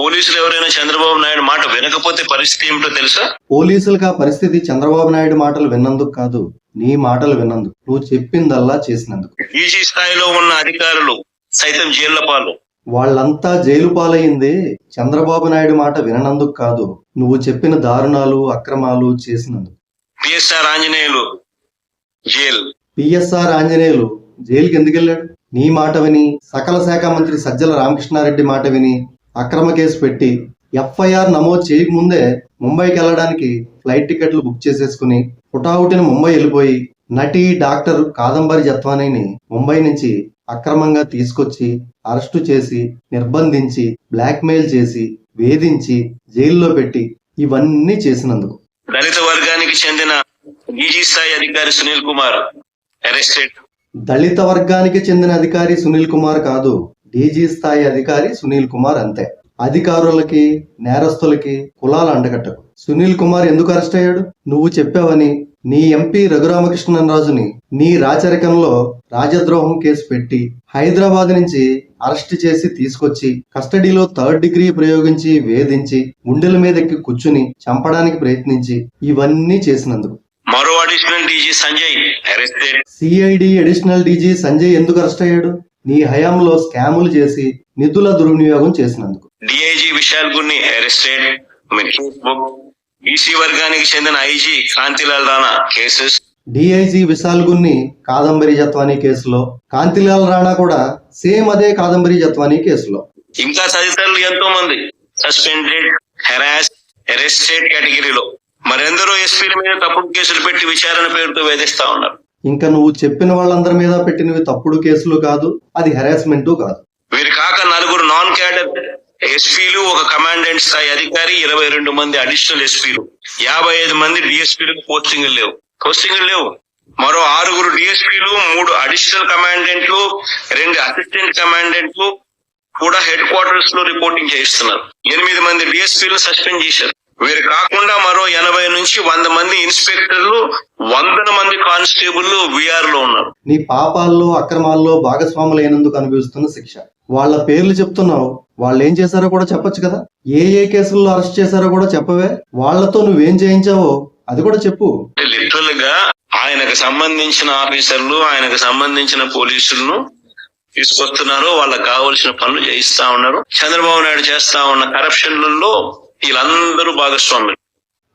పోలీసులు ఎవరైనా చంద్రబాబు నాయుడు మాట వినకపోతే పరిస్థితి ఏమిటో తెలుసా? పోలీసులకు ఆ పరిస్థితి చంద్రబాబు నాయుడు మాటలు విన్నందుకు కాదు నీ మాటలు విన్నందుకు. నువ్వు చెప్పిందల్లా చేసినందుకు. ఈజీ స్థాయిలో ఉన్న అధికారులు సైతం జైళ్ళ పాలు. వాళ్ళంతా జైలు పాలయ్యింది చంద్రబాబు నాయుడు మాట విననందుకు కాదు నువ్వు చెప్పిన దారుణాలు అక్రమాలు చేసినందుకు. PSR Anjaneyulu jail. PSR Anjaneyulu జైలుకి ఎందుకు వెళ్ళాడు నీ మాట విని సకల శాఖ మంత్రి సజ్జల రామకృష్ణారెడ్డి మాట విని అక్రమ కేసు పెట్టి ఎఫ్ఐఆర్ నమోదు చేయకముందే ముంబైకి వెళ్ళడానికి ఫ్లైట్ టికెట్లు బుక్ చేసేసుకుని హుటాహుటిన ముంబై వెళ్ళిపోయి నటి డాక్టర్ కాదంబరి జత్వానీని ముంబై నుంచి అక్రమంగా తీసుకొచ్చి అరెస్టు చేసి నిర్బంధించి బ్లాక్మెయిల్ చేసి వేధించి జైల్లో పెట్టి ఇవన్నీ చేసినందుకు. దళిత వర్గానికి చెందిన ఈజీ స్థాయి అధికారి సునీల్ కుమార్ అరెస్టెడ్. దళిత వర్గానికి చెందిన అధికారి సునీల్ కుమార్ కాదు డీజీ స్థాయి అధికారి సునీల్ కుమార్ అంతే. అధికారులకి నేరస్తులకి కులాలు అంటగట్టకు సునీల్ కుమార్ ఎందుకు అరెస్ట్ అయ్యాడు? నువ్వు చెప్పావని నీ ఎంపీ రఘురామకృష్ణరాజుని నీ రాచరికంలో రాజద్రోహం కేసు పెట్టి హైదరాబాద్ నుంచి అరెస్ట్ చేసి తీసుకొచ్చి కస్టడీలో థర్డ్ డిగ్రీ ప్రయోగించి వేధించి గుండెల మీద ఎక్కి కూర్చుని చంపడానికి ప్రయత్నించి ఇవన్నీ చేసినందుకు. మరో additional DG Sanjay. CID additional DG Sanjay ఎందుకు అరెస్ట్ అయ్యాడు? నీ హయాంలో స్కాములు చేసి నిధుల దుర్వినియోగం చేసినందుకు. DIG Vishal Gunni arrested. Facebook. BC వర్గానికి చెందిన IG Kantilal Rana cases. DIG Vishal Gunni Kadambari Jatwani కేసులో కాంతిలాల్ రాణా కూడా సేమ్ అదే కాదంబరి జత్వానీ కేసులో. ఇంకా తదితరులు ఎంతో మంది సస్పెండెడ్ హెరాస్ అరెస్టెడ్ కేటగిరీలో. మరెందరో ఎస్పీల మీద తప్పుడు కేసులు పెట్టి విచారణ పేరుతో వేధిస్తా ఉన్నారు. ఇంకా నువ్వు చెప్పిన వాళ్ళందరి మీద పెట్టినవి తప్పుడు కేసులు కాదు అది హెరాస్మెంట్ కాదు. వీరి కాక నలుగురు నాన్ క్యాడర్ ఎస్పీలు ఒక కమాండెంట్ స్థాయి అధికారి ఇరవై రెండు మంది అడిషనల్ ఎస్పీలు యాభై ఐదు మంది డిఎస్పీలకు పోస్టింగ్లు లేవు. పోస్టింగ్లు లేవు. మరో ఆరుగురు డిఎస్పీలు మూడు అడిషనల్ కమాండెంట్లు రెండు అసిస్టెంట్ కమాండెంట్లు కూడా హెడ్ క్వార్టర్స్లో రిపోర్టింగ్ చేయిస్తున్నారు. ఎనిమిది మంది డిఎస్పీలు సస్పెండ్ చేశారు. వీరు కాకుండా మరో ఎనభై నుంచి వంద మంది ఇన్స్పెక్టర్లు వందల మంది కానిస్టేబుల్ విఆర్లో ఉన్నారు. నీ పాపాల్లో అక్రమాల్లో భాగస్వాములు అయినందుకు అనుభవిస్తున్న శిక్ష. వాళ్ళ పేర్లు చెప్తున్నావు. వాళ్ళు ఏం చేశారో కూడా చెప్పొచ్చు కదా. ఏ ఏ కేసుల్లో అరెస్ట్ చేశారో కూడా చెప్పవే. వాళ్ళతో నువ్వేం చేయించావో అది కూడా చెప్పు. లిటరల్గా ఆయనకు సంబంధించిన ఆఫీసర్లు ఆయనకు సంబంధించిన పోలీసులను తీసుకొస్తున్నారు. వాళ్ళకి కావలసిన పనులు చేయిస్తా ఉన్నారు. చంద్రబాబు నాయుడు చేస్తా ఉన్న కరప్షన్లలో వీళ్ళందరూ భాగస్వాములు.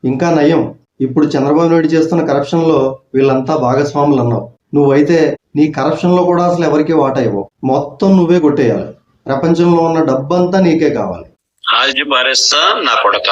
ఇంకా నయం ఇప్పుడు చంద్రబాబు నాయుడు చేస్తున్న కరప్షన్లో వీళ్ళంతా భాగస్వాములు అన్నావు. నువ్వైతే నీ కరప్షన్లో కూడా అసలు ఎవరికి వాటా ఇవ్వవు. మొత్తం నువ్వే కొట్టేయాలి. ప్రపంచంలో ఉన్న డబ్బంతా నీకే కావాలి. హాజీ నా కొడక.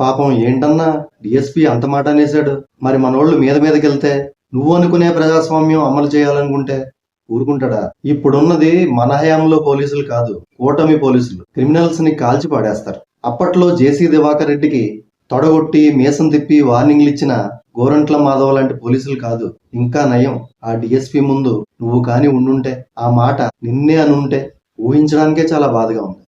పాపం ఏంటన్నా డిఎస్పి అంత మాట అనేసాడు మరి మనోళ్ళు మీద మీదకి వెళ్తే నువ్వు అనుకునే ప్రజాస్వామ్యం అమలు చేయాలనుకుంటే ఊరుకుంటాడా? ఇప్పుడున్నది మన హయాంలో పోలీసులు కాదు కూటమి పోలీసులు. క్రిమినల్స్ని కాల్చి పాడేస్తారు అప్పట్లో జేసీ దివాకర్ రెడ్డికి తొడగొట్టి మీసం తిప్పి వార్నింగ్లు ఇచ్చిన గోరంట్ల మాధవ్ లాంటి పోలీసులు కాదు ఇంకా నయం. ఆ డిఎస్పి ముందు నువ్వు కాని ఉండుంటే ఆ మాట నిన్నే అనుంటే ఊహించడానికే చాలా బాధగా ఉంది.